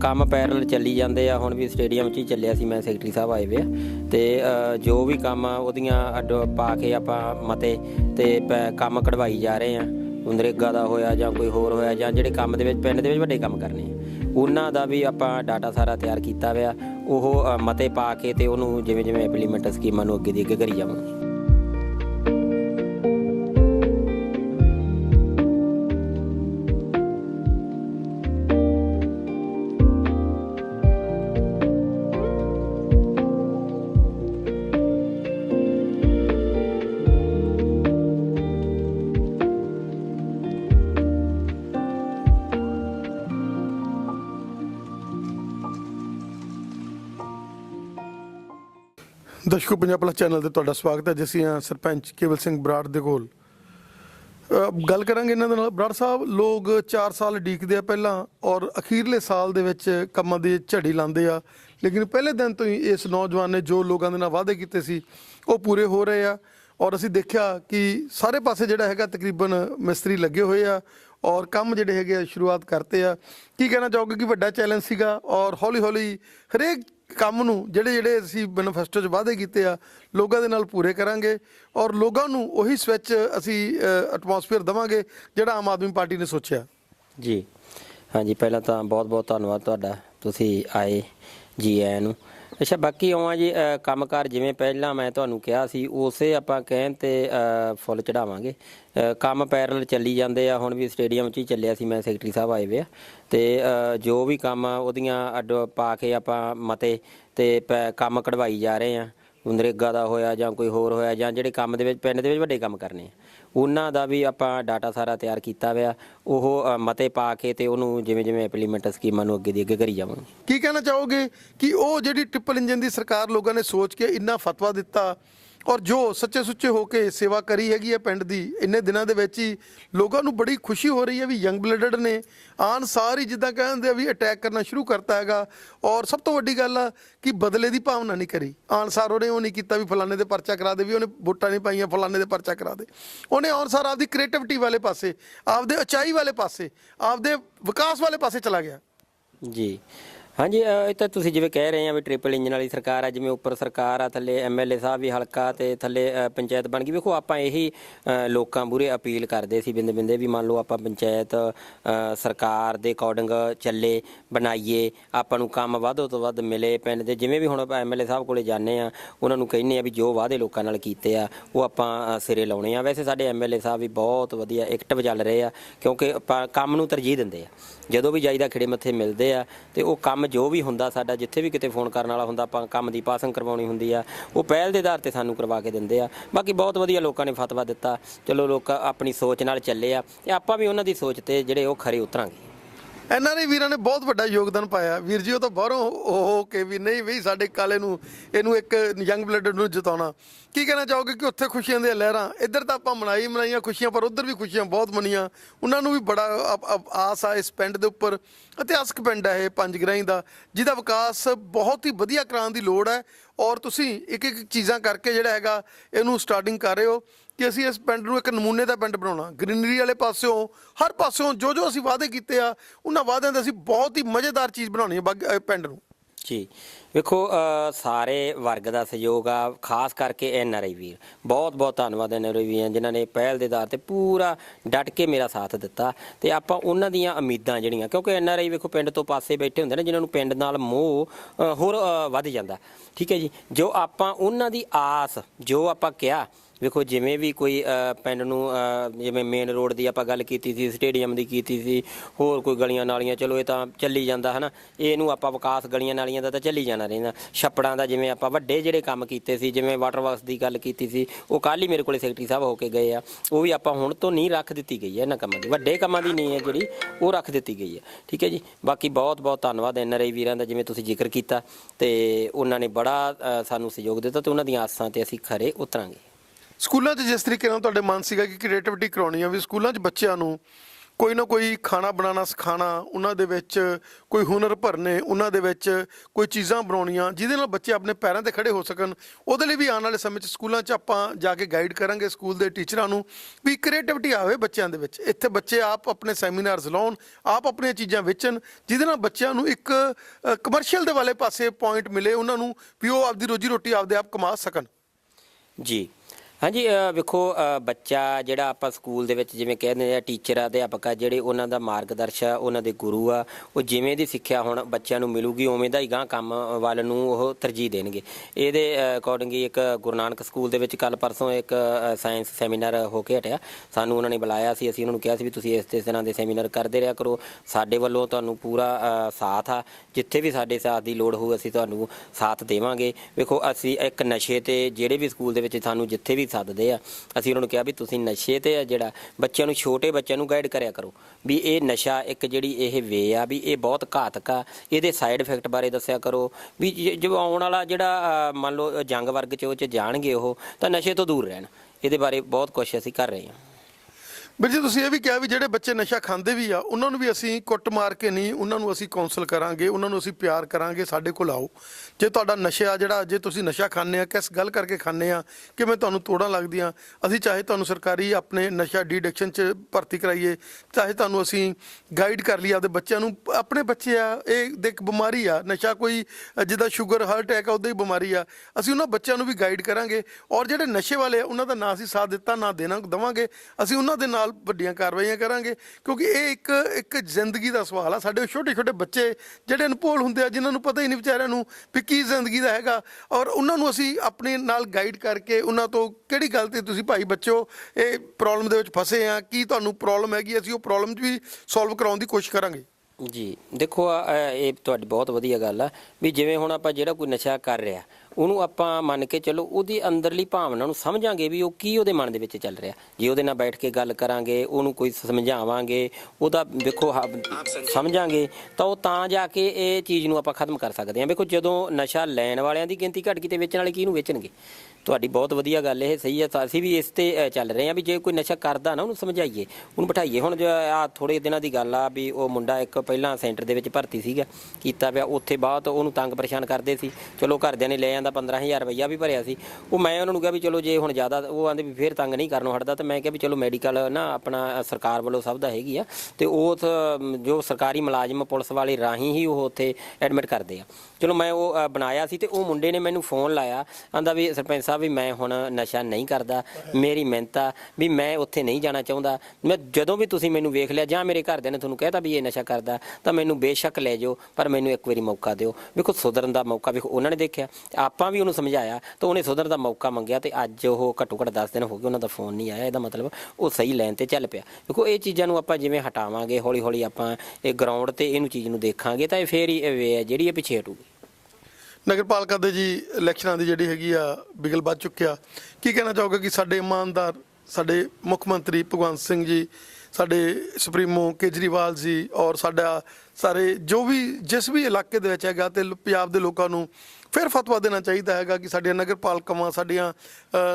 ਕੰਮ ਪੈਰਲ ਚੱਲੀ ਜਾਂਦੇ ਆ, ਹੁਣ ਵੀ ਸਟੇਡੀਅਮ 'ਚ ਹੀ ਚੱਲਿਆ ਸੀ ਮੈਂ, ਸੈਕਟਰੀ ਸਾਹਿਬ ਆਏ ਵੇ ਆ। ਤੇ ਜੋ ਵੀ ਕੰਮ ਆ, ਉਹਦੀਆਂ ਅੱਡ ਪਾ ਕੇ ਆਪਾਂ ਮਤੇ ਤੇ ਪ- ਕੰਮ ਕਢਵਾਈ ਜਾ ਰਹੇ ਆ। ਨਰੇਗਾ ਦਾ ਹੋਇਆ ਜਾਂ ਕੋਈ ਹੋਰ ਹੋਇਆ ਜਾਂ ਜਿਹੜੇ ਕੰਮ ਦੇ ਵਿੱਚ, ਪਿੰਡ ਦੇ ਵਿੱਚ ਵੱਡੇ ਕੰਮ ਕਰਨੇ ਆ। ਉਹਨਾਂ ਦਾ ਵੀ ਆਪਾਂ ਡਾਟਾ ਸਾਰਾ ਤਿਆਰ ਕੀਤਾ ਹੋਇਆ ਉਹ ਮਤੇ ਪਾ ਕੇ ਤੇ ਉਹਨੂੰ ਜਿਵੇਂ ਜਿਵੇਂ ਇੰਪਲੀਮੈਂਟ ਸਕੀਮਾਂ ਨੂੰ ਅੱਗੇ ਦੀ ਅੱਗੇ ਕਰੀ ਜਾਵਾਂਗੇ। ਦਰਸ਼ਕੋ, ਪੰਜਾਬ ਪਲਸ ਚੈਨਲ ਤੇ ਤੁਹਾਡਾ ਸਵਾਗਤ ਹੈ। ਜਿਸੀਂ ਹਾਂ ਸਰਪੰਚ ਕੇਵਲ ਸਿੰਘ ਬਰਾੜ ਦੇ ਕੋਲ। ਗੱਲ ਕਰਾਂਗੇ ਇਹਨਾਂ ਦੇ ਨਾਲ। ਬਰਾੜ ਸਾਹਿਬ, ਲੋਕ 4 ਸਾਲ ਡੀਕਦੇ ਆ ਪਹਿਲਾਂ ਔਰ ਅਖੀਰਲੇ ਸਾਲ ਦੇ ਵਿੱਚ ਕੰਮਾਂ ਦੀ ਝੜੀ ਲਾਉਂਦੇ ਆ। ਲੇਕਿਨ ਪਹਿਲੇ ਦਿਨ ਤੋਂ ਹੀ ਇਸ ਨੌਜਵਾਨ ਨੇ ਜੋ ਲੋਕਾਂ ਦੇ ਨਾਲ ਵਾਅਦੇ ਕੀਤੇ ਸੀ, ਉਹ ਪੂਰੇ ਹੋ ਰਹੇ ਆ। ਔਰ ਅਸੀਂ ਦੇਖਿਆ ਕਿ ਸਾਰੇ ਪਾਸੇ ਜਿਹੜਾ ਹੈਗਾ ਤਕਰੀਬਨ ਮਿਸਤਰੀ ਲੱਗੇ ਹੋਏ ਆ ਔਰ ਕੰਮ ਜਿਹੜੇ ਹੈਗੇ ਆ, ਸ਼ੁਰੂਆਤ ਕਰਤੇ ਆ। ਕੀ ਕਹਿਣਾ ਚਾਹੋਗੇ ਕਿ ਵੱਡਾ ਚੈਲੰਜ ਸੀਗਾ ਔਰ ਹੌਲੀ ਹੌਲੀ ਹਰੇਕ ਕੰਮ ਨੂੰ ਜਿਹੜੇ ਜਿਹੜੇ ਅਸੀਂ ਮੈਨੀਫੈਸਟੋ 'ਚ ਵਾਅਦੇ ਕੀਤੇ ਆ, ਲੋਕਾਂ ਦੇ ਨਾਲ ਪੂਰੇ ਕਰਾਂਗੇ ਔਰ ਲੋਕਾਂ ਨੂੰ ਉਹੀ ਸਵਿਚ ਅਸੀਂ ਐਟਮੋਸਫੇਅਰ ਦਵਾਂਗੇ ਜਿਹੜਾ ਆਮ ਆਦਮੀ ਪਾਰਟੀ ਨੇ ਸੋਚਿਆ। ਜੀ। ਹਾਂਜੀ, ਪਹਿਲਾਂ ਤਾਂ ਬਹੁਤ ਬਹੁਤ ਧੰਨਵਾਦ ਤੁਹਾਡਾ। ਤੁਸੀਂ ਆਏ ਜੀ ਆਇਆਂ ਨੂੰ। ਅੱਛਾ ਬਾਕੀ ਆਵਾਂ ਜੀ ਅ, ਕੰਮਕਾਰ ਜਿਵੇਂ ਪਹਿਲਾਂ ਮੈਂ ਤੁਹਾਨੂੰ ਕਿਹਾ ਸੀ ਉਸੇ ਆਪਾਂ ਕਹਿਣ ਤੇ ਅ, ਫੁੱਲ ਚੜਾਵਾਂਗੇ। ਅ, ਕੰਮ ਪੈਰਲ ਚੱਲੀ ਜਾਂਦੇ ਆ ਹੁਣ ਵੀ ਸਟੇਡੀਅਮ 'ਚ ਹੀ ਚੱਲਿਆ ਸੀ ਮੈਂ ਸੈਕਟਰੀ ਸਾਹਿਬ ਆਏ ਵੇ ਆ। ਤੇ ਅ, ਜੋ ਵੀ ਕੰਮ ਆ ਉਹਦੀਆਂ ਅੱਡ ਪਾ ਕੇ ਆਪਾਂ ਮਤੇ ਤੇ ਪੈ ਕੰਮ ਕਢਵਾਈ ਜਾ ਰਹੇ ਆ। ਨਰੇਗਾ ਦਾ ਹੋਇਆ ਜਾਂ ਕੋਈ ਹੋਰ ਹੋਇਆ ਜਾਂ ਜਿਹੜੇ ਕੰਮ ਦੇ ਵਿੱਚ ਪਿੰਡ ਦੇ ਵਿੱਚ ਵੱਡੇ ਕੰਮ ਕਰਨੇ ਆ। ਉਹਨਾਂ ਦਾ ਵੀ ਆਪਾਂ ਡਾਟਾ ਸਾਰਾ ਤਿਆਰ ਕੀਤਾ ਹੋਇਆ। ਉਹ ਮਤੇ ਪਾ ਕੇ ਤੇ ਉਹਨੂੰ ਜਿਵੇਂ ਜਿਵੇਂ ਇੰਪਲੀਮੈਂਟ ਸਕੀਮਾਂ ਨੂੰ ਅੱਗੇ ਦੀ ਅੱਗੇ ਕਰੀ ਜਾਵਾਂਗੇ। ਕੀ ਕਹਿਣਾ ਚਾਹੋਗੇ ਕਿ ਉਹ ਜਿਹੜੀ ਟ੍ਰਿਪਲ ਇੰਜਨ ਦੀ ਸਰਕਾਰ ਲੋਕਾਂ ਨੇ ਸੋਚ ਕੇ ਇੰਨਾ ਫਤਵਾ ਦਿੱਤਾ ਔਰ ਜੋ ਸੱਚੇ ਸੁੱਚੇ ਹੋ ਕੇ ਸੇਵਾ ਕਰੀ ਹੈਗੀ ਹੈ ਪਿੰਡ ਦੀ, ਇੰਨੇ ਦਿਨਾਂ ਦੇ ਵਿੱਚ ਹੀ ਲੋਕਾਂ ਨੂੰ ਬੜੀ ਖੁਸ਼ੀ ਹੋ ਰਹੀ ਹੈ ਵੀ ਯੰਗ ਬਲੱਡਡ ਨੇ ਆਨ ਸਾਰ ਹੀ ਜਿੱਦਾਂ ਕਹਿੰਦੇ ਆ ਵੀ ਅਟੈਕ ਕਰਨਾ ਸ਼ੁਰੂ ਕਰਤਾ ਹੈਗਾ। ਔਰ ਸਭ ਤੋਂ ਵੱਡੀ ਗੱਲ ਆ ਕਿ ਬਦਲੇ ਦੀ ਭਾਵਨਾ ਨਹੀਂ ਕਰੀ। ਆਨਸਾਰ ਉਹਨੇ ਉਹ ਨਹੀਂ ਕੀਤਾ ਵੀ ਫਲਾਣੇ ਦੇ ਪਰਚਾ ਕਰਾ ਦੇ, ਵੀ ਉਹਨੇ ਵੋਟਾਂ ਨਹੀਂ ਪਾਈਆਂ, ਫਲਾਣੇ ਦੇ ਪਰਚਾ ਕਰਾ ਦੇ। ਉਹਨੇ ਆਨ ਸਾਰ ਆਪਦੀ ਕ੍ਰੀਏਟੀਵਿਟੀ ਵਾਲੇ ਪਾਸੇ, ਆਪਦੇ ਉਚਾਈ ਵਾਲੇ ਪਾਸੇ, ਆਪਦੇ ਵਿਕਾਸ ਵਾਲੇ ਪਾਸੇ ਚਲਾ ਗਿਆ। ਜੀ। ਹਾਂਜੀ ਇਹ ਤਾਂ ਤੁਸੀਂ ਜਿਵੇਂ ਕਹਿ ਰਹੇ ਆ ਵੀ ਟ੍ਰਿਪਲ ਇੰਜਨ ਵਾਲੀ ਸਰਕਾਰ ਆ, ਜਿਵੇਂ ਉੱਪਰ ਸਰਕਾਰ ਆ, ਥੱਲੇ ਐਮਐਲਏ ਸਾਹਿਬ ਵੀ ਹਲਕਾ ਤੇ ਥੱਲੇ ਪੰਚਾਇਤ ਬਣ ਗਈ। ਵੇਖੋ, ਆਪਾਂ ਇਹੀ ਲੋਕਾਂ ਬੁਰੇ ਅਪੀਲ ਕਰਦੇ ਸੀ ਬਿੰਦੇ ਬਿੰਦੇ ਵੀ ਮੰਨ ਲਓ ਆਪਾਂ ਪੰਚਾਇਤ ਸਰਕਾਰ ਦੇ ਅਕੋਰਡਿੰਗ ਚੱਲੇ, ਬਣਾਈਏ, ਆਪਾਂ ਨੂੰ ਕੰਮ ਵੱਧ ਤੋਂ ਵੱਧ ਮਿਲੇ, ਪਿੰਡ ਦੇ ਜਿਵੇਂ ਵੀ ਹੁਣ ਆਪਾਂ ਐਮਐਲਏ ਸਾਹਿਬ ਕੋਲੇ ਜਾਂਦੇ ਆ, ਉਹਨਾਂ ਨੂੰ ਕਹਿੰਨੇ ਆ ਵੀ ਜੋ ਵਾਅਦੇ ਲੋਕਾਂ ਨਾਲ ਕੀਤੇ ਆ, ਉਹ ਆਪਾਂ ਸਿਰੇ ਲਾਉਣੇ ਆ। ਵੈਸੇ ਸਾਡੇ ਐਮਐਲਏ ਸਾਹਿਬ ਵੀ ਬਹੁਤ ਵਧੀਆ ਐਕਟਿਵ ਚੱਲ ਰਹੇ ਆ, ਕਿਉਂਕਿ ਆਪਾਂ ਕੰਮ ਨੂੰ ਤਰਜੀਹ ਦਿੰਦੇ ਆ। ਜਦੋਂ ਵੀ ਜਾਈਦਾ ਖਿੜੇ ਮੱਥੇ ਮਿਲਦੇ ਆ, ਤੇ ਉਹ ਕੰਮ ਜੋ ਵੀ ਹੁੰਦਾ ਸਾਡਾ, ਜਿੱਥੇ ਵੀ ਕਿਤੇ ਫੋਨ ਕਰਨ ਵਾਲਾ ਹੁੰਦਾ, ਆਪਾਂ ਕੰਮ ਦੀ ਪਾਸਿੰਗ ਕਰਵਾਉਣੀ ਹੁੰਦੀ ਆ, ਉਹ ਪਹਿਲ ਦੇ ਆਧਾਰ ਤੇ ਸਾਨੂੰ ਕਰਵਾ ਕੇ ਦਿੰਦੇ ਆ। ਬਾਕੀ ਬਹੁਤ ਵਧੀਆ ਲੋਕਾਂ ਨੇ ਫਤਵਾ ਦਿੱਤਾ। ਚਲੋ ਲੋਕ ਆਪਣੀ ਸੋਚ ਨਾਲ ਚੱਲੇ ਆ, ਤੇ ਆਪਾਂ ਵੀ ਉਹਨਾਂ ਦੀ ਸੋਚ ਤੇ ਜਿਹੜੇ ਉਹ ਖਰੇ ਉਤਰਾਂਗੇ। ਇਹਨਾਂ ਨੇ ਵੀਰਾਂ ਨੇ ਬਹੁਤ ਵੱਡਾ ਯੋਗਦਾਨ ਪਾਇਆ। ਵੀਰ ਜੀ, ਉਹ ਤਾਂ ਬਾਹਰੋਂ ਹੋ ਕੇ ਵੀ ਨਹੀਂ ਵੀ ਸਾਡੇ ਕਾਲੇ ਨੂੰ, ਇਹਨੂੰ ਇੱਕ ਯੰਗ ਬਲੱਡਡ ਨੂੰ ਜਿਤਾਉਣਾ। ਕੀ ਕਹਿਣਾ ਚਾਹੋਗੇ ਕਿ ਉੱਥੇ ਖੁਸ਼ੀਆਂ ਦੀਆਂ ਲਹਿਰਾਂ? ਇੱਧਰ ਤਾਂ ਆਪਾਂ ਮਨਾਈ ਮਨਾਈਆਂ ਖੁਸ਼ੀਆਂ, ਪਰ ਉੱਧਰ ਵੀ ਖੁਸ਼ੀਆਂ ਬਹੁਤ ਮਨੀਆਂ ਉਹਨਾਂ ਨੂੰ ਵੀ ਬੜਾ ਆ- ਆਸ ਆ ਇਸ ਪਿੰਡ ਦੇ ਉੱਪਰ। ਇਤਿਹਾਸਕ ਪਿੰਡ ਹੈ ਇਹ ਪੰਜ ਗ੍ਰਾਈ ਦਾ, ਜਿਹਦਾ ਵਿਕਾਸ ਬਹੁਤ ਹੀ ਵਧੀਆ ਕਰਾਉਣ ਦੀ ਲੋੜ ਹੈ। ਔਰ ਤੁਸੀਂ ਇੱਕ ਇੱਕ ਚੀਜ਼ਾਂ ਕਰਕੇ ਜਿਹੜਾ ਹੈਗਾ, ਇਹਨੂੰ ਸਟਾਰਟਿੰਗ ਕਰ ਰਹੇ ਹੋ। ਕਿ ਅਸੀਂ ਇਸ ਪਿੰਡ ਨੂੰ ਇੱਕ ਨਮੂਨੇ ਦਾ ਪਿੰਡ ਬਣਾਉਣਾ ਗ੍ਰੀਨਰੀ ਵਾਲੇ ਪਾਸਿਓਂ ਹਰ ਪਾਸਿਓਂ ਜੋ ਜੋ ਅਸੀਂ ਵਾਅਦੇ ਕੀਤੇ ਆ ਉਹਨਾਂ ਵਾਅਦਿਆਂ ਦੇ ਅਸੀਂ ਬਹੁਤ ਹੀ ਮਜ਼ੇਦਾਰ ਚੀਜ਼ ਬਣਾਉਣੀ ਹੈ ਬਾਗ- ਅਹ ਪਿੰਡ ਨੂੰ। ਜੀ। ਵੇਖੋ ਅ, ਸਾਰੇ ਵਰਗ ਦਾ ਸਹਿਯੋਗ ਆ ਖਾਸ ਕਰਕੇ ਐਨ ਆਰ ਆਈ ਵੀਰ। ਬਹੁਤ ਬਹੁਤ ਧੰਨਵਾਦ ਐਨ ਆਰ ਆਈ ਵੀਰਾਂ ਜਿਨ੍ਹਾਂ ਨੇ ਪਹਿਲ ਦੇ ਆਧਾਰ ਤੇ ਪੂਰਾ ਡਟ ਕੇ ਮੇਰਾ ਸਾਥ ਦਿੱਤਾ। ਤੇ ਆਪਾਂ ਉਹਨਾਂ ਦੀਆਂ ਉਮੀਦਾਂ ਜਿਹੜੀਆਂ ਕਿਉਂਕਿ ਐਨ ਆਰ ਆਈ ਵੇਖੋ ਪਿੰਡ ਤੋਂ ਪਾਸੇ ਬੈਠੇ ਹੁੰਦੇ ਨੇ ਜਿਨ੍ਹਾਂ ਨੂੰ ਪਿੰਡ ਨਾਲ ਮੋਹ ਅ, ਹੋਰ ਅ, ਵੱਧ ਜਾਂਦਾ। ਠੀਕ ਹੈ ਜੀ? ਜੋ ਆਪਾਂ ਉਹਨਾਂ ਦੀ ਆਸ ਜੋ ਆਪਾਂ ਕਿਹਾ ਵੇਖੋ, ਜਿਵੇਂ ਵੀ ਕੋਈ ਪਿੰਡ ਨੂੰ ਜਿਵੇਂ ਮੇਨ ਰੋਡ ਦੀ ਆਪਾਂ ਗੱਲ ਕੀਤੀ ਸੀ ਸਟੇਡੀਅਮ ਦੀ ਕੀਤੀ ਸੀ, ਹੋਰ ਕੋਈ ਗਲੀਆਂ ਨਾਲੀਆਂ, ਚਲੋ ਇਹ ਤਾਂ ਚੱਲੀ ਜਾਂਦਾ, ਹਨਾ? ਇਹਨੂੰ ਆਪਾਂ ਵਿਕਾਸ ਗਲੀਆਂ ਨਾਲੀਆਂ ਦਾ ਤਾਂ ਚੱਲੀ ਜਾਣਾ ਰਹਿੰਦਾ। ਛੱਪੜਾਂ ਦਾ ਜਿਵੇਂ ਆਪਾਂ ਵੱਡੇ ਜਿਹੜੇ ਕੰਮ ਕੀਤੇ ਸੀ, ਜਿਵੇਂ ਵਾਟਰ ਵਰਕਸ ਦੀ ਗੱਲ ਕੀਤੀ ਸੀ, ਉਹ ਕੱਲ ਹੀ ਮੇਰੇ ਕੋਲੇ ਸੈਕਟਰੀ ਸਾਹਿਬ ਹੋ ਕੇ ਗਏ ਆ। ਉਹ ਵੀ ਆਪਾਂ ਹੁਣ ਤੋਂ ਨਹੀਂ ਰੱਖ ਦਿੱਤੀ ਗਈ ਹੈ ਇਹਨਾਂ ਕੰਮਾਂ ਦੀ। ਵੱਡੇ ਕੰਮਾਂ ਦੀ ਨਹੀਂ ਹੈ ਜਿਹੜੀ, ਉਹ ਰੱਖ ਦਿੱਤੀ ਗਈ ਹੈ। ਠੀਕ ਹੈ ਜੀ? ਬਾਕੀ ਬਹੁਤ ਬਹੁਤ ਧੰਨਵਾਦ ਐਨਆਰਆਈ ਵੀਰਾਂ ਦਾ, ਜਿਵੇਂ ਤੁਸੀਂ ਜ਼ਿਕਰ ਕੀਤਾ। ਤੇ ਉਹਨਾਂ ਨੇ ਬੜਾ ਸਾਨੂੰ ਸਹਿਯੋਗ ਦਿੱਤਾ ਤੇ ਉਹਨਾਂ ਦੀਆਂ ਆਸਾਂ ਤੇ ਅਸੀਂ ਖਰੇ ਉਤਰਾਂਗੇ। ਸਕੂਲਾਂ 'ਚ ਜਿਸ ਤਰੀਕੇ ਨਾਲ ਤੁਹਾਡੇ ਮਨ ਸੀਗਾ ਕਿ ਕ੍ਰੀਏਟੀਵਿਟੀ ਕਰਾਉਣੀ ਆ ਵੀ ਸਕੂਲਾਂ 'ਚ ਬੱਚਿਆਂ ਨੂੰ ਕੋਈ ਨਾ ਕੋਈ ਖਾਣਾ ਬਣਾਉਣਾ, ਸਿਖਾਉਣਾ, ਉਹਨਾਂ ਦੇ ਵਿੱਚ ਕੋਈ ਹੁਨਰ ਭਰਨੇ, ਉਹਨਾਂ ਦੇ ਵਿੱਚ ਕੋਈ ਚੀਜ਼ਾਂ ਬਣਾਉਣੀਆਂ, ਜਿਹਦੇ ਨਾਲ ਬੱਚੇ ਆਪਣੇ ਪੈਰਾਂ ਤੇ ਖੜੇ ਹੋ ਸਕਣ, ਉਹਦੇ ਲਈ ਵੀ ਆਉਣ ਵਾਲੇ ਸਮੇਂ 'ਚ ਸਕੂਲਾਂ 'ਚ ਆਪਾਂ ਜਾ ਕੇ ਗਾਈਡ ਕਰਾਂਗੇ ਸਕੂਲ ਦੇ ਟੀਚਰਾਂ ਨੂੰ ਵੀ ਕ੍ਰੀਏਟਿਵਿਟੀ ਆਵੇ ਬੱਚਿਆਂ ਦੇ ਵਿੱਚ। ਇੱਥੇ ਬੱਚੇ ਆਪ ਆਪਣੇ ਸੈਮੀਨਾਰਸ ਲਾਉਣ, ਆਪ ਆਪਣੀਆਂ ਚੀਜ਼ਾਂ ਵੇਚਣ, ਜਿਹਦੇ ਨਾਲ ਬੱਚਿਆਂ ਨੂੰ ਇੱਕ ਕਮਰਸ਼ੀਅਲ ਦੇ ਵਾਲੇ ਪਾਸੇ ਪੁਆਇੰਟ ਮਿਲੇ, ਉਹਨਾਂ ਨੂੰ ਵੀ ਉਹ ਆਪਦੀ ਰੋਜੀ ਰੋਟੀ ਆਪਦੇ ਆਪ ਕਮਾ ਸਕਣ। ਜੀ। ਹਾਂਜੀ ਵੇਖੋ ਬੱਚਾ ਜਿਹੜਾ ਆਪਾਂ ਸਕੂਲ ਦੇ ਵਿੱਚ ਜਿਵੇਂ ਕਹਿੰਦੇ ਆ, ਟੀਚਰ, ਅਧਿਆਪਕ ਆ, ਜਿਹੜੇ ਉਹਨਾਂ ਦਾ ਮਾਰਗਦਰਸ਼ ਆ, ਉਹਨਾਂ ਦੇ ਗੁਰੂ ਆ, ਉਹ ਜਿਵੇਂ ਦੀ ਸਿੱਖਿਆ ਹੁਣ ਬੱਚਿਆਂ ਨੂੰ ਮਿਲੂਗੀ, ਉਵੇਂ ਦਾ ਹੀ ਗਾਂ ਕੰਮ ਵੱਲ ਨੂੰ ਉਹ ਤਰਜੀਹ ਦੇਣਗੇ। ਇਹਦੇ ਅਕੋਰਡਿੰਗ ਇੱਕ ਗੁਰੂ ਨਾਨਕ ਸਕੂਲ ਦੇ ਵਿੱਚ ਕੱਲ ਪਰਸੋਂ ਇੱਕ ਸਾਇੰਸ ਸੈਮੀਨਾਰ ਹੋ ਕੇ ਹਟਿਆ। ਸਾਨੂੰ ਉਹਨਾਂ ਨੇ ਬੁਲਾਇਆ ਸੀ, ਅਸੀਂ ਉਹਨਾਂ ਨੂੰ ਕਿਹਾ ਸੀ ਵੀ ਤੁਸੀਂ ਇਸ ਤਰ੍ਹਾਂ ਦੇ ਸੈਮੀਨਾਰ ਕਰਦੇ ਰਿਹਾ ਕਰੋ। ਸਾਡੇ ਵੱਲੋਂ ਤੁਹਾਨੂੰ ਪੂਰਾ ਸਾਥ ਆ, ਜਿੱਥੇ ਵੀ ਸਾਡੇ ਸਾਥ ਦੀ ਲੋੜ ਹੋਵੇ ਅਸੀਂ ਤੁਹਾਨੂੰ ਸਾਥ ਦੇਵਾਂਗੇ। ਵੇਖੋ, ਅਸੀਂ ਇੱਕ ਨਸ਼ੇ ਤੇ ਜਿਹੜੇ ਵੀ ਸਕੂਲ ਦੇ ਵਿੱਚ ਸਾਨੂੰ ਜਿੱਥੇ ਵੀ ਸੱਦਦੇ ਆ। ਅਸੀਂ ਉਹਨਾਂ ਨੂੰ ਕਿਹਾ ਵੀ ਤੁਸੀਂ ਨਸ਼ੇ ਤੇ ਆ ਜਿਹੜਾ ਬੱਚਿਆਂ ਨੂੰ ਛੋਟੇ ਬੱਚਿਆਂ ਨੂੰ ਗਾਈਡ ਕਰਿਆ ਕਰੋ। ਵੀ ਇਹ ਨਸ਼ਾ ਇੱਕ ਜਿਹੜੀ ਇਹ ਵੇ ਆ ਵੀ ਇਹ ਬਹੁਤ ਘਾਤਕ ਆ। ਇਹਦੇ ਸਾਈਡ ਇਫੈਕਟ ਬਾਰੇ ਦੱਸਿਆ ਕਰੋ। ਵੀ ਜ- ਜੋ ਆਉਣ ਵਾਲਾ ਜਿਹੜਾ ਮੰਨ ਲਓ ਜੰਗ ਵਰਗ ਚ ਉਹ ਚ ਜਾਣਗੇ ਉਹ, ਤਾਂ ਨਸ਼ੇ ਤੋਂ ਦੂਰ ਰਹਿਣ। ਇਹਦੇ ਬਾਰੇ ਬਹੁਤ ਕੁਝ ਅਸੀਂ ਕਰ ਰਹੇ ਹਾਂ। ਵੀਰ ਜੀ ਤੁਸੀਂ ਇਹ ਵੀ ਕਿਹਾ ਵੀ ਜਿਹੜੇ ਬੱਚੇ ਨਸ਼ਾ ਖਾਂਦੇ ਵੀ ਆ ਉਹਨਾਂ ਨੂੰ ਵੀ ਅਸੀਂ ਕੁੱਟ ਮਾਰ ਕੇ ਨਹੀਂ ਉਹਨਾਂ ਨੂੰ ਅਸੀਂ ਕਾਉਂਸਲ ਕਰਾਂਗੇ ਉਹਨਾਂ ਨੂੰ ਅਸੀਂ ਪਿਆਰ ਕਰਾਂਗੇ ਸਾਡੇ ਕੋਲ ਆਓ। ਜੇ ਤੁਹਾਡਾ ਨਸ਼ਾ ਜਿਹੜਾ ਜੇ ਤੁਸੀਂ ਨਸ਼ਾ ਖਾਂਦੇ ਆ ਕਿਸ ਗੱਲ ਕਰਕੇ ਖਾਂਦੇ ਆ ਕਿਵੇਂ ਤੁਹਾਨੂੰ ਤੋੜਾਂ ਲੱਗਦੀਆਂ ਅਸੀਂ ਚਾਹੇ ਤੁਹਾਨੂੰ ਸਰਕਾਰੀ ਆਪਣੇ ਨਸ਼ਾ ਡੀਡਕਸ਼ਨ ਚ ਭਰਤੀ ਕਰਾਈਏ ਚਾਹੇ ਤੁਹਾਨੂੰ ਅਸੀਂ ਗਾਈਡ ਕਰ ਲਈ ਆਪਦੇ ਬੱਚਿਆਂ ਨੂੰ ਆਪਣੇ ਬੱਚੇ ਆ ਇਹ ਦੇਖ ਬਿਮਾਰੀ ਆ ਨਸ਼ਾ ਕੋਈ ਅ, ਜਿੱਦਾਂ ਸ਼ੂਗਰ ਹਾਰਟ ਅਟੈਕ ਆ ਉਹਦੀ ਬਿਮਾਰੀ ਆ ਅਸੀਂ ਉਹਨਾਂ ਬੱਚਿਆਂ ਨੂੰ ਵੀ ਗਾਈਡ ਕਰਾਂਗੇ ਔਰ ਜਿਹੜੇ ਨਸ਼ੇ ਵਾਲੇ ਆ ਉਹਨਾਂ ਦਾ ਨਾ ਅਸੀਂ ਸਾਥ ਦਿੱਤਾ ਨਾ ਦੇਣਾ ਦਵਾਂਗੇ ਅਸੀਂ ਉਹਨਾਂ ਦੇ ਨਾਲ ਵੱਡੀਆਂ ਕਾਰਵਾਈਆਂ ਕਰਾਂਗੇ, ਕਿਉਂਕਿ ਇਹ ਇੱਕ ਇੱਕ ਜ਼ਿੰਦਗੀ ਦਾ ਸਵਾਲ ਆ। ਸਾਡੇ ਛੋਟੇ ਛੋਟੇ ਬੱਚੇ ਜਿਹੜੇ ਅਨਪੋਲ ਹੁੰਦੇ ਆ, ਜਿਨ੍ਹਾਂ ਨੂੰ ਪਤਾ ਹੀ ਨਹੀਂ ਵਿਚਾਰਿਆਂ ਨੂੰ ਵੀ ਕੀ ਜ਼ਿੰਦਗੀ ਦਾ ਹੈਗਾ। ਔਰ ਉਹਨਾਂ ਨੂੰ ਅਸੀਂ ਆਪਣੇ ਨਾਲ ਗਾਈਡ ਕਰਕੇ ਉਹਨਾਂ ਤੋਂ ਕਿਹੜੀ ਗੱਲ ਤੇ ਤੁਸੀਂ ਭਾਈ ਬੱਚੋ, ਇਹ ਪ੍ਰੋਬਲਮ ਦੇ ਵਿੱਚ ਫਸੇ ਆ, ਕੀ ਤੁਹਾਨੂੰ ਪ੍ਰੋਬਲਮ ਹੈਗੀ, ਅਸੀਂ ਉਹ ਪ੍ਰੋਬਲਮ ਵੀ ਸੋਲਵ ਕਰਾਉਣ ਦੀ ਕੋਸ਼ਿਸ਼ ਕਰਾਂਗੇ। ਜੀ, ਦੇਖੋ ਇਹ ਤੁਹਾਡੀ ਬਹੁਤ ਵਧੀਆ ਗੱਲ ਆ, ਵੀ ਜਿਵੇਂ ਹੁਣ ਆਪਾਂ ਜਿਹੜਾ ਕੋਈ ਨਸ਼ਾ ਕਰ ਰਿਹਾ ਉਹਨੂੰ ਆਪਾਂ ਮੰਨ ਕੇ ਚੱਲੋ ਉਹਦੀ ਅੰਦਰਲੀ ਭਾਵਨਾ ਨੂੰ ਸਮਝਾਂਗੇ ਵੀ ਉਹ ਕੀ ਉਹਦੇ ਮਨ ਦੇ ਵਿੱਚ ਚੱਲ ਰਿਹਾ। ਜੇ ਉਹਦੇ ਨਾਲ ਬੈਠ ਕੇ ਗੱਲ ਕਰਾਂਗੇ, ਉਹਨੂੰ ਕੋਈ ਸਮਝਾਵਾਂਗੇ, ਉਹਦਾ ਦੇਖੋ ਹ- ਸਮਝਾਂਗੇ, ਤਾਂ ਉਹ ਤਾਂ ਜਾ ਕੇ ਇਹ ਚੀਜ਼ ਨੂੰ ਆਪਾਂ ਖਤਮ ਕਰ ਸਕਦੇ ਹਾਂ। ਵੇਖੋ ਜਦੋਂ ਨਸ਼ਾ ਲੈਣ ਵਾਲਿਆਂ ਦੀ ਗਿਣਤੀ ਘਟ ਗਈ ਤੇ ਵੇਚਣ ਵਾਲੇ ਕਿਹਨੂੰ ਵੇਚਣਗੇ? ਤੁਹਾਡੀ ਬਹੁਤ ਵਧੀਆ ਗੱਲ ਇਹ ਸਹੀ ਹੈ। ਤਾਂ ਅਸੀਂ ਵੀ ਇਸ ਤੇ ਚੱਲ ਰਹੇ ਹਾਂ ਵੀ ਜੇ ਕੋਈ ਨਸ਼ਾ ਕਰਦਾ ਨਾ ਉਹਨੂੰ ਸਮਝਾਈਏ, ਉਹਨੂੰ ਬਿਠਾਈਏ। ਹੁਣ ਆ ਥੋੜੇ ਦਿਨਾਂ ਦੀ ਗੱਲ ਆ ਵੀ ਉਹ ਮੁੰਡਾ ਇੱਕ ਪਹਿਲਾਂ ਸੈਂਟਰ ਦੇ ਵਿੱਚ ਭਰਤੀ ਸੀਗਾ, ਕੀਤਾ ਪਿਆ। ਉੱਥੇ ਬਾਅਦ ਉਹਨੂੰ ਤੰਗ ਪਰੇਸ਼ਾਨ ਕਰਦੇ ਸੀ। ਚਲੋ ਘਰਦਿਆਂ ਨੇ ਲੈ ਜਾਂਦਾ 15000 ਰੁਪਈਆ ਵੀ ਭਰਿਆ ਸੀ। ਉਹ ਮੈਂ ਉਹਨਾਂ ਨੂੰ ਕਿਹਾ ਵੀ ਚਲੋ ਜੇ ਹੁਣ ਜ਼ਿਆਦਾ ਉਹ ਆਂਦੇ ਵੀ ਫੇਰ ਤੰਗ ਨਹੀਂ ਕਰਨੋਂ ਹਟਦਾ ਤਾਂ ਮੈਂ ਕਿਹਾ ਵੀ ਚਲੋ ਮੈਡੀਕਲ ਨਾ ਆਪਣਾ ਸਰਕਾਰ ਵੱਲੋਂ ਸਭ ਦਾ ਹੈਗੀ ਆ ਤੇ ਉਹ ਜੋ ਸਰਕਾਰੀ ਮੁਲਾਜ਼ਮ ਪੁਲਿਸ ਵਾਲੇ ਰਾਹੀਂ ਹੀ ਉਹ ਉੱਥੇ ਐਡਮਿਟ ਕਰਦੇ ਆ। ਚਲੋ ਮੈਂ ਉਹ ਬਣਾਇਆ ਸੀ ਤੇ ਉਹ ਮੁੰਡੇ ਨੇ ਮੈਨੂੰ ਫੋਨ ਲਾਇਆ, ਆਂਦਾ ਵੀ ਸਰਪੰਚ ਸਾਹਿਬ ਵੀ ਮੈਂ ਹੁਣ ਨਸ਼ਾ ਨਹੀਂ ਕਰਦਾ, ਮੇਰੀ ਮਿਹਨਤ ਆ, ਵੀ ਮੈਂ ਉੱਥੇ ਨਹੀਂ ਜਾਣਾ ਚਾਹੁੰਦਾ। ਮੈਂ ਜਦੋਂ ਵੀ ਤੁਸੀਂ ਮੈਨੂੰ ਵੇਖ ਲਿਆ ਜਾਂ ਮੇਰੇ ਘਰਦਿਆਂ ਨੇ ਤੁਹਾਨੂੰ ਕਹਿਤਾ ਵੀ ਇਹ ਨਸ਼ਾ ਕਰਦਾ, ਤਾਂ ਮੈਨੂੰ ਬੇਸ਼ੱਕ ਲੈ ਜਾਓ, ਪਰ ਮੈਨੂੰ ਇੱਕ ਵਾਰੀ ਮੌਕਾ ਦਿਓ। ਵੇਖੋ ਸੁਧਰਨ ਦਾ ਮੌਕਾ, ਵੇਖੋ ਉਹਨਾਂ ਨੇ ਦੇਖਿਆ ਆਪਾਂ ਵੀ ਉਹਨੂੰ ਸਮਝਾਇਆ ਤਾਂ ਉਹਨੇ ਸੁਧਰਨ ਦਾ ਮੌਕਾ ਮੰਗਿਆ ਤੇ ਅੱਜ ਉਹ ਘੱਟੋ ਘੱਟ 10 ਦਿਨ ਹੋ ਗਏ ਉਹਨਾਂ ਦਾ ਫੋਨ ਨਹੀਂ ਆਇਆ, ਇਹਦਾ ਮਤਲਬ ਉਹ ਸਹੀ ਲਾਈਨ ਤੇ ਚੱਲ ਪਿਆ। ਦੇਖੋ, ਇਹ ਚੀਜ਼ਾਂ ਨੂੰ ਆਪਾਂ ਜਿਵੇਂ ਹਟਾਵਾਂਗੇ ਹੌਲੀ ਹੌਲੀ ਆਪਾਂ ਇਹ ਗਰਾਊਂਡ ਤੇ ਇਹਨੂੰ ਚੀਜ਼ ਨੂੰ ਦੇਖਾਂਗੇ ਤਾਂ ਇਹ ਫੇਰ ਹੀ ਇਹ ਵੇ ਹੈ, ਜਿਹੜੀ ਇਹ ਪਿੱਛੇ ਹਟੂਗੀ। ਨਗਰਪਾਲਿਕਾ ਦੇ ਜੀ ਇਲੈਕਸ਼ਨਾਂ ਦੀ ਜਿਹੜੀ ਹੈਗੀ ਆ, ਬਿਗਲ ਵੱਜ ਚੁੱਕਿਆ। ਕੀ ਕਹਿਣਾ ਚਾਹੋਗੇ ਕਿ ਸਾਡੇ ਇਮਾਨਦਾਰ, ਸਾਡੇ ਮੁੱਖ ਮੰਤਰੀ ਭਗਵੰਤ ਸਿੰਘ ਜੀ ਸਾਡੇ ਸੁਪਰੀਮੋ ਕੇਜਰੀਵਾਲ ਜੀ ਔਰ ਸਾਡਾ ਸਾਰੇ ਜੋ ਵੀ, ਜਿਸ ਵੀ ਇਲਾਕੇ ਦੇ ਵਿੱਚ ਹੈਗਾ ਤੇ ਪੰਜਾਬ ਦੇ ਲੋਕਾਂ ਨੂੰ ਫਿਰ ਫਤਵਾ ਦੇਣਾ ਚਾਹੀਦਾ ਹੈਗਾ ਕਿ ਸਾਡੀਆਂ ਨਗਰ ਨਗਰਪਾਲਿਕਾਵਾਂ, ਸਾਡੀਆਂ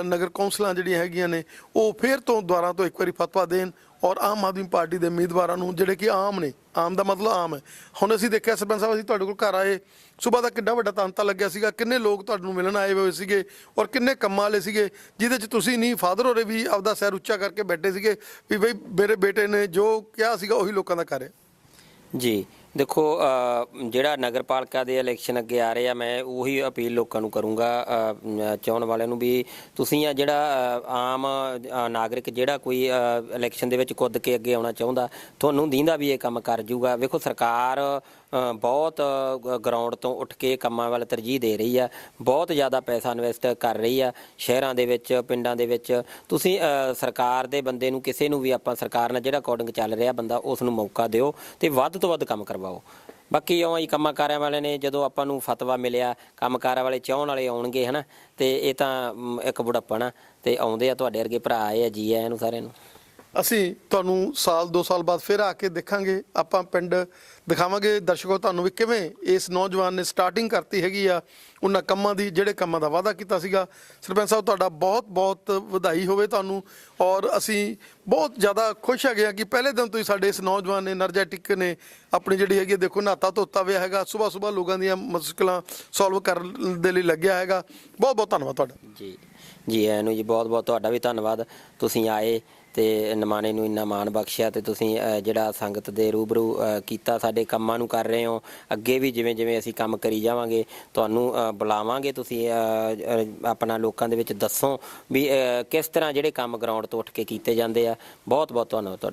ਨਗਰ ਕੌਂਸਲਾਂ ਜਿਹੜੀਆਂ ਹੈਗੀਆਂ ਨੇ, ਉਹ ਫਿਰ ਤੋਂ ਦੁਆਰਾ ਤੋਂ ਇੱਕ ਵਾਰੀ ਫਤਵਾ ਦੇਣ ਔਰ ਆਮ ਆਦਮੀ ਪਾਰਟੀ ਦੇ ਉਮੀਦਵਾਰਾਂ ਨੂੰ ਜਿਹੜੇ ਕਿ ਆਮ ਨੇ, ਆਮ ਦਾ ਮਤਲਬ ਆਮ ਹੈ। ਹੁਣ ਅਸੀਂ ਦੇਖਿਆ ਸਰਪੰਚ ਸਾਹਿਬ, ਅਸੀਂ ਤੁਹਾਡੇ ਕੋਲ ਘਰ ਆਏ, ਸਵੇਰ ਦਾ ਕਿੰਨਾ ਵੱਡਾ ਤਾਂਤਾ ਲੱਗਿਆ ਸੀਗਾ, ਕਿੰਨੇ ਲੋਕ ਤੁਹਾਨੂੰ ਮਿਲਣ ਆਏ ਹੋਏ ਸੀਗੇ ਔਰ ਕਿੰਨੇ ਕੰਮਾਂ ਵਾਲੇ ਸੀਗੇ, ਜਿਹਦੇ ਚ ਤੁਸੀਂ ਨਹੀਂ, ਫਾਦਰ ਹੋਰੇ ਵੀ ਆਪਦਾ ਸਿਰ ਉੱਚਾ ਕਰਕੇ ਬੈਠੇ ਸੀਗੇ ਵੀ ਬਈ ਮੇਰੇ ਬੇਟੇ ਨੇ ਜੋ ਕਿਹਾ ਸੀਗਾ, ਉਹੀ ਲੋਕਾਂ ਦਾ ਕਰ ਰਿਹਾ ਜੀ ਦੇਖੋ ਜਿਹੜਾ ਨਗਰ ਪਾਲਿਕਾ ਦੇ ਇਲੈਕਸ਼ਨ ਅੱਗੇ ਆ ਰਹੇ ਆ ਮੈਂ ਉਹੀ ਅਪੀਲ ਲੋਕਾਂ ਨੂੰ ਕਰੂੰਗਾ ਅ, ਵਾਲਿਆਂ ਨੂੰ ਵੀ ਤੁਸੀਂ ਆ ਜਿਹੜਾ ਆਮ ਨਾਗਰਿਕ ਜਿਹੜਾ ਕੋਈ ਇਲੈਕਸ਼ਨ ਦੇ ਵਿੱਚ ਕੁੱਦ ਕੇ ਅੱਗੇ ਆਉਣਾ ਚਾਹੁੰਦਾ ਤੁਹਾਨੂੰ ਦੀਂਦਾ ਵੀ ਇਹ ਕੰਮ ਕਰ ਜੂਗਾ। ਵੇਖੋ ਸਰਕਾਰ ਬਹੁਤ ਗਰਾਊਂਡ ਤੋਂ ਉੱਠ ਕੇ ਕੰਮਾਂ ਵੱਲ ਤਰਜੀਹ ਦੇ ਰਹੀ ਆ। ਬਹੁਤ ਜ਼ਿਆਦਾ ਪੈਸਾ ਇਨਵੈਸਟ ਕਰ ਰਹੀ ਆ ਸ਼ਹਿਰਾਂ ਦੇ ਵਿੱਚ, ਪਿੰਡਾਂ ਦੇ ਵਿੱਚ। ਤੁਸੀਂ ਸਰਕਾਰ ਦੇ ਬੰਦੇ ਨੂੰ, ਕਿਸੇ ਨੂੰ ਵੀ ਆਪਾਂ ਸਰਕਾਰ ਨਾਲ ਜਿਹੜਾ ਅਕੋਰਡਿੰਗ ਚੱਲ ਰਿਹਾ ਬੰਦਾ ਉਸ ਨੂੰ ਮੌਕਾ ਦਿਓ ਤੇ ਵੱਧ ਤੋਂ ਵੱਧ ਕੰਮ ਕਰਵਾਓ। ਬਾਕੀ ਇਉਂ ਹੀ ਕੰਮਾਂ ਕਾਰਾਂ ਵਾਲੇ ਨੇ ਜਦੋਂ ਆਪਾਂ ਨੂੰ ਫਤਵਾ ਮਿਲਿਆ, ਕੰਮ ਕਾਰਾਂ ਵਾਲੇ ਚਾਹਣ ਵਾਲੇ ਆਉਣਗੇ, ਹਨਾ, ਤੇ ਇਹ ਤਾਂ ਇੱਕ ਬੁਢਾਪਾ ਨਾ ਤੇ ਆਉਂਦੇ ਆ ਤੁਹਾਡੇ ਵਰਗੇ ਭਰਾ ਆਏ ਆ, ਜੀ ਆਇਆਂ ਨੂੰ ਸਾਰਿਆਂ ਨੂੰ। ਅਸੀਂ ਤੁਹਾਨੂੰ ਸਾਲ 2 ਸਾਲ ਬਾਅਦ ਫਿਰ ਆ ਕੇ ਦੇਖਾਂਗੇ, ਆਪਾਂ ਪਿੰਡ ਦਿਖਾਵਾਂਗੇ ਦਰਸ਼ਕੋ ਤੁਹਾਨੂੰ ਵੀ ਕਿਵੇਂ ਇਸ ਨੌਜਵਾਨ ਨੇ ਸਟਾਰਟਿੰਗ ਕਰਤੀ ਹੈਗੀ ਆ, ਉਹਨਾਂ ਕੰਮਾਂ ਦੀ, ਜਿਹੜੇ ਕੰਮਾਂ ਦਾ ਵਾਅਦਾ ਕੀਤਾ ਸੀਗਾ। ਸਰਪੰਚ ਸਾਹਿਬ, ਤੁਹਾਡਾ ਬਹੁਤ ਬਹੁਤ ਵਧਾਈ ਹੋਵੇ ਤੁਹਾਨੂੰ, ਔਰ ਅਸੀਂ ਬਹੁਤ ਜ਼ਿਆਦਾ ਖੁਸ਼ ਹੈਗੇ ਆ ਕਿ ਪਹਿਲੇ ਦਿਨ ਤੋਂ ਹੀ ਸਾਡੇ ਇਸ ਨੌਜਵਾਨ ਨੇ ਐਨਰਜੈਟਿਕ ਨੇ ਆਪਣੀ ਜਿਹੜੀ ਹੈਗੀ ਦੇਖੋ ਨਾਤਾ ਧੋਤਾ ਹੋਇਆ ਹੈਗਾ ਸਵੇਰ ਸਵੇਰ ਲੋਕਾਂ ਦੀਆਂ ਮੁਸ਼ਕਲਾਂ ਸੋਲਵ ਕਰਨ ਦੇ ਲਈ ਲੱਗਿਆ ਹੈਗਾ। ਬਹੁਤ ਬਹੁਤ ਧੰਨਵਾਦ ਤੁਹਾਡਾ। ਜੀ ਜੀ ਐਨੂ ਜੀ ਬਹੁਤ ਬਹੁਤ ਤੁਹਾਡਾ ਵੀ ਧੰਨਵਾਦ। ਤੁਸੀਂ ਆਏ ਤੇ ਨਿਮਾਣੇ ਨੂੰ ਇੰਨਾ ਮਾਣ ਬਖਸ਼ਿਆ ਤੇ ਤੁਸੀਂ ਜਿਹੜਾ ਸੰਗਤ ਦੇ ਰੂਬਰੂ ਕੀਤਾ, ਸਾਡੇ ਕੰਮਾਂ ਨੂੰ ਕਰ ਰਹੇ ਹੋ, ਅੱਗੇ ਵੀ ਜਿਵੇਂ ਜਿਵੇਂ ਅਸੀਂ ਕੰਮ ਕਰੀ ਜਾਵਾਂਗੇ, ਤੁਹਾਨੂੰ ਬੁਲਾਵਾਂਗੇ ਤੁਸੀਂ ਆਪਣਾ ਲੋਕਾਂ ਦੇ ਵਿੱਚ ਦੱਸੋ ਵੀ ਕਿਸ ਤਰ੍ਹਾਂ ਜਿਹੜੇ ਕੰਮ ਗਰਾਊਂਡ ਤੋਂ ਉੱਠ ਕੇ ਕੀਤੇ ਜਾਂਦੇ ਆ। ਬਹੁਤ ਬਹੁਤ ਧੰਨਵਾਦ ਤੁਹਾਡਾ।